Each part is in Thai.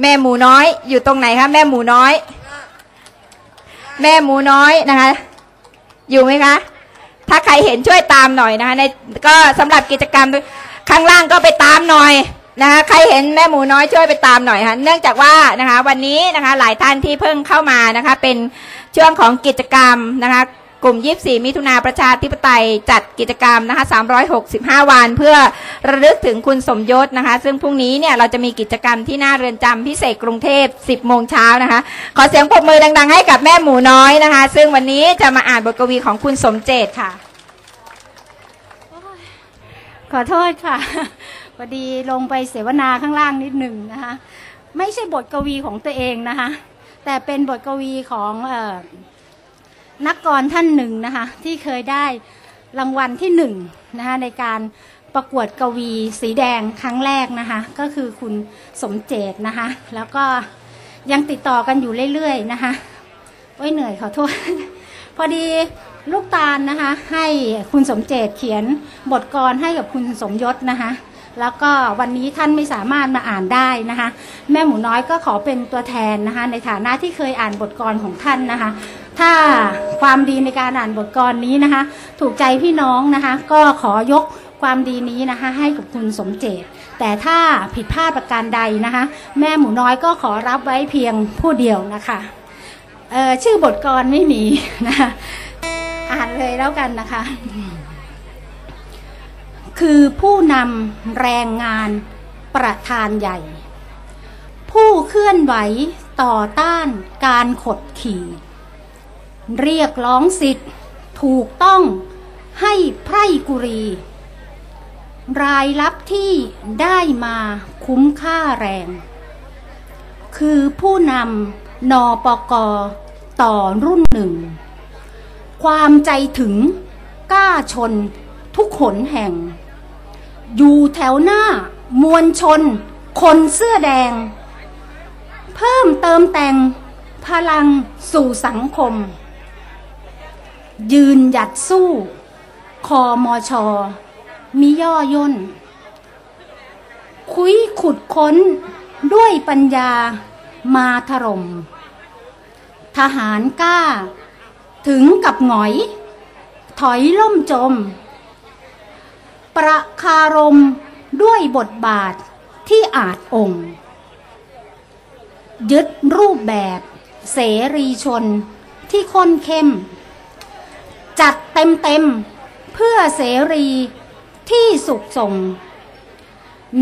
แม่หมูน้อยอยู่ตรงไหนคะแม่หมูน้อย แม่หมูน้อยนะคะ อยู่ไหมคะ ถ้าใครเห็นช่วยตามหน่อยนะคะในก็สำหรับกิจกรรมข้างล่างก็ไปตามหน่อยนะคะใครเห็นแม่หมูน้อยช่วยไปตามหน่อยค่ะเนื่องจากว่านะคะ วันนี้นะคะหลายท่านที่เพิ่งเข้ามานะคะ เป็นช่วงของกิจกรรมนะคะ กลุ่ม 24 มิถุนาประชาธิปไตยจัดกิจกรรมนะคะ 365 วันเพื่อระลึกถึงคุณสมยศนะคะ ซึ่งพรุ่งนี้เนี่ยเราจะมีกิจกรรมที่หน้าเรือนจำพิเศษกรุงเทพ 10 โมงเช้านะคะ ขอเสียงปรบมือดังๆ ให้กับแม่หมูน้อยนะคะ ซึ่งวันนี้จะมาอ่านบทกวีของคุณสมเจตค่ะ ขอโทษค่ะพอดีลงไปเสวนาข้างล่างนิดหนึ่งนะคะ ไม่ใช่บทกวีของตัวเองนะคะ แต่เป็นบทกวีของเออ นักกรท่านหนึ่งนะคะที่เคยได้รางวัลที่หนึ่งนะคะในการประกวดกวีสีแดงครั้งแรกนะคะ ก็คือคุณสมเจตนะคะ แล้วก็ยังติดต่อกันอยู่เรื่อยๆนะคะโอ้ยเหนื่อยขอโทษ พอดีลูกตาลนะคะ ให้คุณสมเจตเขียนบทกรให้กับคุณสมยศนะคะ แล้วก็วันนี้ท่านไม่สามารถมาอ่านได้นะคะ แม่หมูน้อยก็ขอเป็นตัวแทนนะคะ ในฐานะที่เคยอ่านบทกรของท่านนะคะ ถ้าความดีในการอ่านบทกรนี้นะคะ ถูกใจพี่น้องนะคะ ก็ขอยกความดีนี้นะคะ ให้กับคุณสมเจต แต่ถ้าผิดพลาดประการใดนะคะ แม่หมูน้อยก็ขอรับไว้เพียงผู้เดียวนะคะชื่อบทกรไม่มีนะคะอ่านเลยแล้วกันนะคะ คือผู้นำแรงงานประธานใหญ่ ผู้เคลื่อนไหวต่อต้านการขดขี่ เรียกร้องสิทธิ์ถูกต้องให้ไพร่กุรี รายรับที่ได้มาคุ้มค่าแรง คือผู้นำนปกต่อรุ่นหนึ่ง ความใจถึงกล้าชนทุกขนแห่ง อยู่แถวหน้ามวลชนคนเสื้อแดง เพิ่มเติมแต่งพลังสู่สังคม ยืนหยัดสู้คอมอชอมีย่อย่น คุยขุดค้นด้วยปัญญามาถล่ม ทหารกล้า ถึงกับหงอย ถอยล่มจม ประคารมด้วยบทบาทที่อาจองค์ ยึดรูปแบบเสรีชนที่ค้นเข้ม จัดเต็มเต็มๆ เพื่อเสรีที่สุขส่ง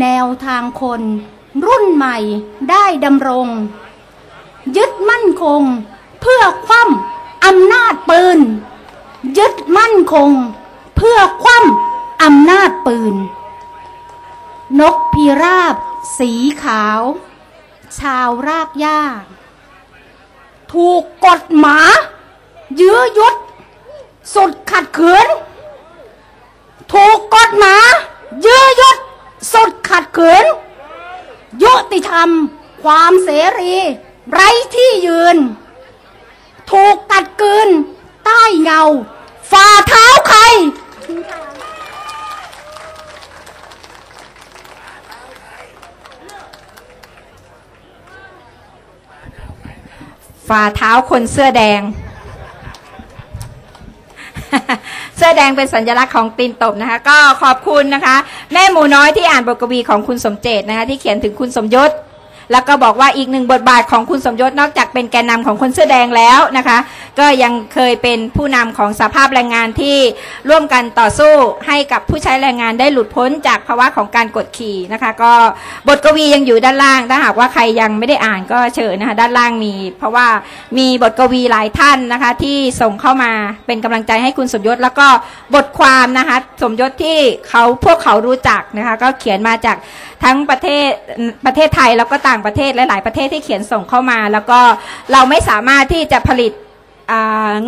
แนวทางคนรุ่นใหม่ได้ดำรง ยึดมั่นคง เพื่อคว่ำอำนาจปืน ยึดมั่นคง เพื่อคว่ำอำนาจปืน นกพิราบ สีขาว ชาวรากหญ้า ถูกกฎหมา ยื้อยุด สุดขัดขืน ถูกกฎหมายื้อยุดสุดขัดขืน ยุติธรรม ความเสรี ไร้ที่ยืน ถูกกัดกืน ใต้เงา ฝ่าเท้าใคร ฝ่าเท้าคนเสื้อแดง เสื้อแดงเป็นสัญลักษณ์ของตีนตบนะคะ ก็ขอบคุณนะคะ แม่หมูน้อยที่อ่านบทกวีของคุณสมเจตนะคะ ที่เขียนถึงคุณสมยศ แล้วก็บอกว่าอีกหนึ่งบทบาทของคุณสมยศนอกจากเป็นแกนนำของคนเสื้อแดงแล้วนะคะ ก็ยังเคยเป็นผู้นำของสภาพแรงงานที่ร่วมกันต่อสู้ให้กับผู้ใช้แรงงานได้หลุดพ้นจากภาวะของการกดขี่นะคะ ก็บทกวียังอยู่ด้านล่าง ถ้าหากว่าใครยังไม่ได้อ่านก็เชิญนะคะด้านล่างมี เพราะว่ามีบทกวีหลายท่านนะคะที่ส่งเข้ามาเป็นกำลังใจให้คุณสมยศแล้วก็บทความนะคะสมยศที่เขาพวกเขารู้จักนะคะก็เขียนมาจากทั้งประเทศประเทศไทยแล้วก็ต่างประเทศและหลายประเทศที่เขียนส่งเข้ามา แล้วก็เราไม่สามารถที่จะผลิต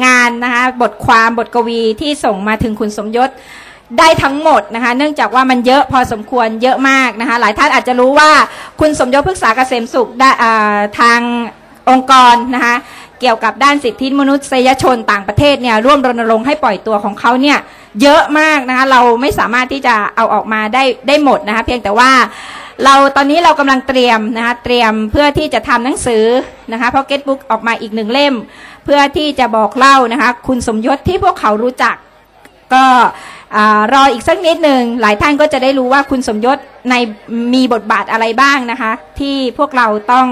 งานนะคะบทความบทกวีที่ส่งมาถึงคุณสมยศได้ทั้งหมดนะคะ เนื่องจากว่ามันเยอะพอสมควรเยอะมากนะคะ หลายท่านอาจจะรู้ว่าคุณสมยศพฤกษาเกษมสุขได้ทางองค์กรนะคะเกี่ยวกับด้านสิทธิมนุษยชนต่างประเทศเนี่ยร่วมรณรงค์ให้ปล่อยตัวของเขาเนี่ยเยอะมากนะคะ เราไม่สามารถที่จะเอาออกมาได้ได้หมดนะคะ เพียงแต่ว่า เราตอนนี้เรากำลังเตรียมนะคะเตรียมเพื่อที่จะทำหนังสือนะคะพ็อกเก็ตบุ๊กออกมาอีกหนึ่งเล่ม เพื่อที่จะบอกเล่านะคะคุณสมยศที่พวกเขารู้จัก ก็รออีกสักนิดหนึ่งหลายท่านก็จะได้รู้ว่าคุณสมยศในมีบทบาทอะไรบ้างนะคะ ที่พวกเราต้อง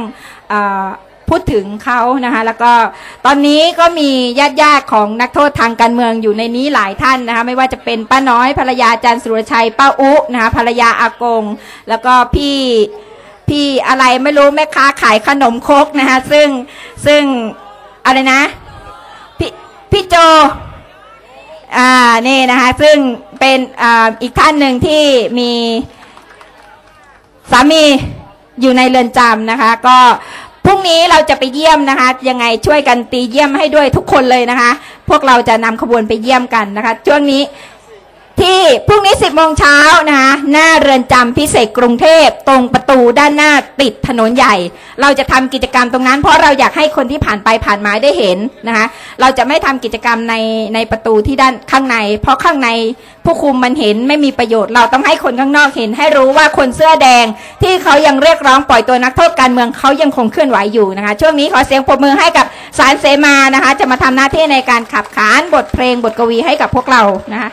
อ พูดถึงเขานะคะแล้วก็ตอนนี้ก็มีญาติญาติของนักโทษทางการเมืองอยู่ในนี้หลายท่านนะคะไม่ว่าจะเป็นป้าน้อยภรรยาอาจารย์สุรชัยป้าอุนะคะภรรยาอากง แล้วก็พี่พี่อะไรไม่รู้แม่ค้าขายขนมครกนะคะซึ่งซึ่งอะไรนะพี่พี่โจอ่านี่นะคะซึ่งเป็นอ่าอีกท่านหนึ่งที่มีสามีอยู่ในเรือนจำนะคะ ก็ รุ่งนี้เราจะไปเยี่ยมนะคะ ยังไงช่วยกันตีเยี่ยมให้ด้วยทุกคนเลยนะคะ พวกเราจะนำขบวนไปเยี่ยมกันนะคะ ช่วงนี้ ที่พรุ่งนี้ 10โมงเช้านะคะหน้าเรือนจำพิเศษกรุงเทพตรงประตูด้านหน้าติดถนนใหญ่ เราจะทำกิจกรรมตรงนั้น เพราะเราอยากให้คนที่ผ่านไปผ่านมาได้เห็นนะคะเราจะไม่ทำกิจกรรมในในประตูที่ด้านข้างใน เพราะข้างในผู้คุมมันเห็นไม่มีประโยชน์ เราต้องให้คนข้างนอกเห็น ให้รู้ว่าคนเสื้อแดงที่เขายังเรียกร้องปล่อยตัวนักโทษการเมืองเขายังคงเคลื่อนไหวอยู่นะคะช่วงนี้ขอเสียงปรบมือให้กับสารเสมานะคะจะมาทำหน้าที่ในการขับขานบทเพลงบทกวีให้กับพวกเรานะคะ